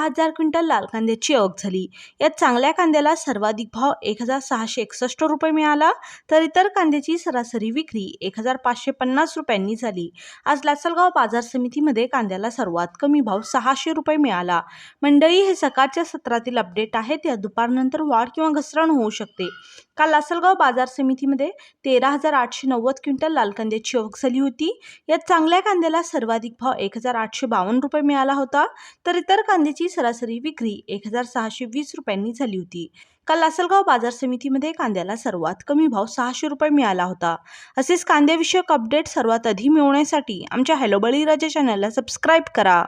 हजार क्विंटल लाल कांद्याची आवक झाली. यात चांगल्या कांद्याला सर्वाधिक भाव एक हजार सहाशे एकसष्ट रुपये मिळाला तर इतर कांद्याची सरासरी विक्री एक हजार पाचशे पन्नास रुपयांनी झाली. आज लासलगाव बाजार समितीमध्ये कांद्याला सर्वात कमी भाव सहाशे रुपये मिळाला. मंडळी हे सकाळच्या सत्रातील अपडेट आहेत या दुपारनंतर वाढ किंवा घसरण होऊ शकते. काल लासलगाव बाजार समितीमध्ये तेरा हजार आठशे नव्वद क्विंटल लाल कांद्याची आवक झाली होती. यात चांगल्या कांद्याला सर्वाधिक भाव एक हजार आठशे बावन्न रुपये मिळाला होता तर इतर कांद्याची सरासरी विक्री एक हजार सहाशे वीस रुपयांनी झाली होती. काल लासलगाव बाजार समितीमध्ये कांद्याला सर्वात कमी भाव सहाशे रुपये मिळाला होता. असेच कांद्याविषयक अपडेट सर्वात आधी मिळवण्यासाठी आमच्या हॅलो बळीराजा चॅनलला सबस्क्राईब करा.